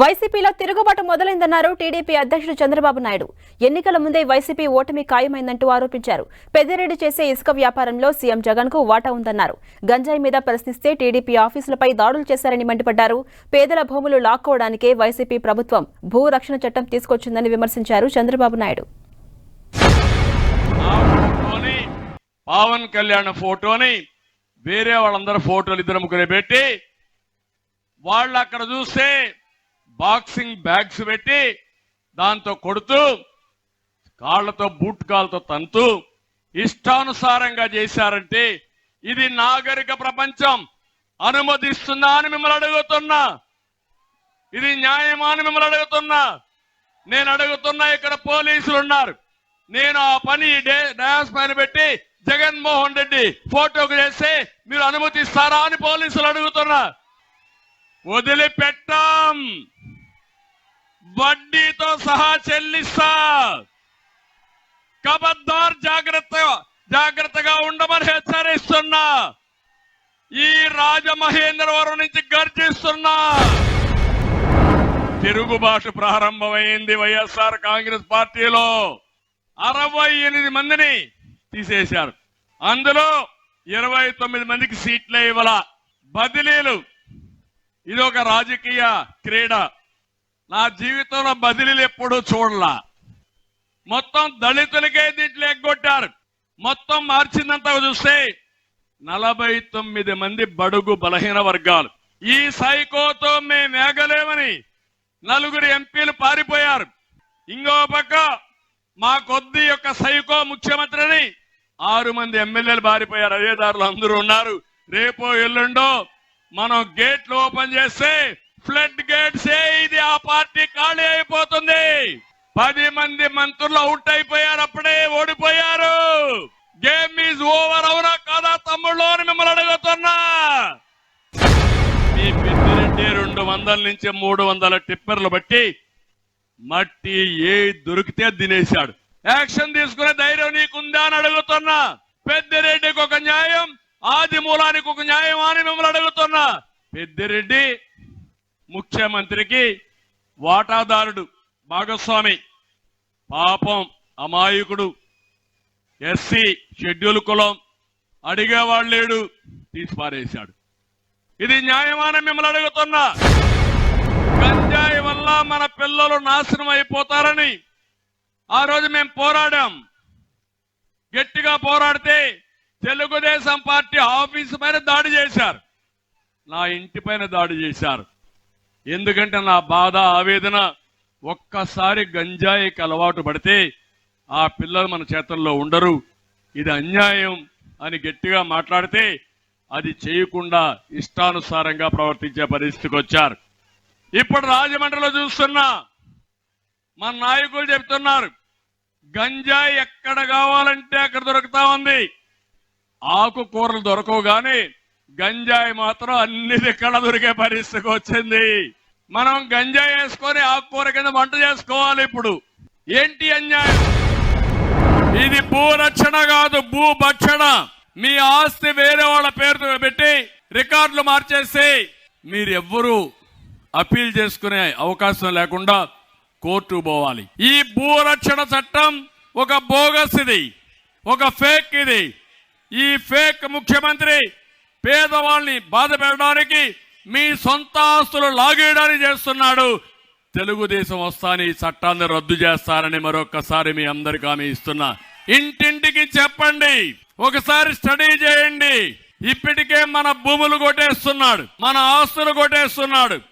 వైసీపీలో తిరుగుబాటు మొదలైందన్నారు టీడీపీ అధ్యక్షుడు చంద్రబాబు నాయుడు. ఎన్నికల ముందే వైసీపీ ఓటమి ఖాయమైందంటూ ఆరోపించారు. పెద్దిరెడ్డి చేసే ఇసుక వ్యాపారంలో సీఎం జగన్కు వాటా ఉందన్నారు. గంజాయి మీద ప్రశ్నిస్తే టీడీపీ ఆఫీసులపై దాడులు చేశారని మండిపడ్డారు. పేదల భూములు లాక్కోవడానికే వైసీపీ ప్రభుత్వం భూ రక్షణ చట్టం తీసుకొచ్చిందని విమర్శించారు చంద్రబాబు నాయుడు. పవన్ కళ్యాణ్ ఫోటోని వేరే వాళ్ళందరూ ఫోటోలు ఇద్దరు ముగ్గురు పెట్టి వాళ్ళు అక్కడ చూస్తే బాక్సింగ్ బ్యాగ్స్ పెట్టి దాంతో కొడుతూ కాళ్ళతో బూట్ కాళ్ళతో తంతూ ఇష్టానుసారంగా చేశారంటే ఇది నాగరిక ప్రపంచం. అనుమతిస్తుందా అని మిమ్మల్ని అడుగుతున్నా. ఇది న్యాయమా అని మిమ్మల్ని అడుగుతున్నా. నేను అడుగుతున్నా ఇక్కడ పోలీసులు ఉన్నారు. నేను ఆ పని డే- డయాస్ పైన పెట్టి జగన్మోహన్ రెడ్డి ఫోటోకు చేస్తే మీరు అనుమతిస్తారా అని పోలీసులు అడుగుతున్నా వదిలిపెట్టాం. వడ్డీతో సహా చెల్లిస్తా. కబద్దార్ జాగ్రత్త జాగ్రత్తగా ఉండమని హెచ్చరిస్తున్నా. ఈ రాజమహేంద్రవరం నుంచి గర్జిస్తున్నా. తిరుగుబాటు ప్రారంభమైంది వైఎస్ఆర్ కాంగ్రెస్ పార్టీలో. అరవై ఎనిమిది మందిని తీసేశారు. అందులో ఇరవై తొమ్మిది మందికి సీట్లే ఇవ్వాల. బదిలీలు ఇది ఒక రాజకీయ క్రీడ. నా జీవితంలో బదిలీలు ఎప్పుడూ చూడలా. మొత్తం దళితులకే దీంట్లో ఎగ్గొట్టారు. మొత్తం మార్చిందంతా చూస్తే నలభై తొమ్మిది మంది బడుగు బలహీన వర్గాలు. ఈ సైకోతో మేము వేగలేమని నలుగురు ఎంపీలు పారిపోయారు. ఇంకో పక్క మా కొద్ది యొక్క సైకో ముఖ్యమంత్రిని ఆరు మంది ఎమ్మెల్యేలు పారిపోయారు. అదే దారులు అందరూ ఉన్నారు. రేపో ఎల్లుండో మనం గేట్లు ఓపెన్ చేస్తే ఫ్లడ్ గేట్స్ ఇది ఆ పార్టీ ఖాళీ అయిపోతుంది. పది మంది మంత్రులు అవుట్ అయిపోయారు అప్పుడే ఓడిపోయారు. గేమ్ ఈజ్ ఓవర్ అవునా కాదా తమ్ముళ్ళు అని మిమ్మల్ని అడుగుతున్నా. మీ పెద్దిరెడ్డి రెండు వందల నుంచి మూడు వందల టిప్పర్లు బట్టి మట్టి ఏ దొరికితే తినేశాడు. యాక్షన్ తీసుకునే ధైర్యం నీకుందా అని అడుగుతున్నా. పెద్దిరెడ్డికి ఒక న్యాయం ఆది మూలానికి ఒక న్యాయం అని మిమ్మల్ని అడుగుతున్నా. పెద్దిరెడ్డి ముఖ్యమంత్రికి వాటాదారుడు భాగస్వామి పాపం అమాయకుడు ఎస్సీ షెడ్యూల్ కులం అడిగేవాడు లేడు తీసి పారేశాడు ఇది న్యాయమాన మిమ్మల్ని అడుగుతున్నా. గంజాయి వల్ల మన పిల్లలు నాశనం అయిపోతారని ఆ రోజు మేము పోరాడాం. గట్టిగా పోరాడితే తెలుగుదేశం పార్టీ ఆఫీసు పైన దాడి చేశారు. నా ఇంటి పైన దాడి చేశారు. ఎందుకంటే నా బాధ ఆవేదన ఒక్కసారి గంజాయికి అలవాటు పడితే ఆ పిల్లలు మన చేతుల్లో ఉండరు. ఇది అన్యాయం అని గట్టిగా మాట్లాడితే అది చేయకుండా ఇష్టానుసారంగా ప్రవర్తించే పరిస్థితికి వచ్చారు. ఇప్పుడు రాజమండ్రిలో చూస్తున్నా మన నాయకులు చెప్తున్నారు గంజాయి ఎక్కడ కావాలంటే అక్కడ దొరుకుతా ఉంది. ఆకుకూరలు దొరకవు కానీ గంజాయి మాత్రం అన్ని ఎక్కడ దొరికే పరిస్థితికి వచ్చింది. మనం గంజాయి వేసుకొని ఆకుకూర కింద వంట చేసుకోవాలి ఇప్పుడు. ఏంటి అన్యాయం? ఇది భూరక్షణ కాదు భూభక్షణ. మీ ఆస్తి వేరే వాళ్ళ పేరుతో పెట్టి రికార్డులు మార్చేసి మీరెవ్వరూ అపీల్ చేసుకునే అవకాశం లేకుండా కోర్టు పోవాలి. ఈ భూరక్షణ చట్టం ఒక బోగస్ ఇది ఒక ఫేక్ ఇది. ఈ ఫేక్ ముఖ్యమంత్రి పేదవాళ్ళని బాధ పెట్టడానికి మీ సొంత ఆస్తులు లాగేయడానికి చేస్తున్నాడు. తెలుగుదేశం వస్తాని ఈ చట్టాన్ని రద్దు చేస్తారని మరొకసారి మీ అందరికి హామీ ఇస్తున్నా. ఇంటింటికి చెప్పండి. ఒకసారి స్టడీ చేయండి. ఇప్పటికే మన భూములు కొట్టేస్తున్నాడు. మన ఆస్తులు కొట్టేస్తున్నాడు.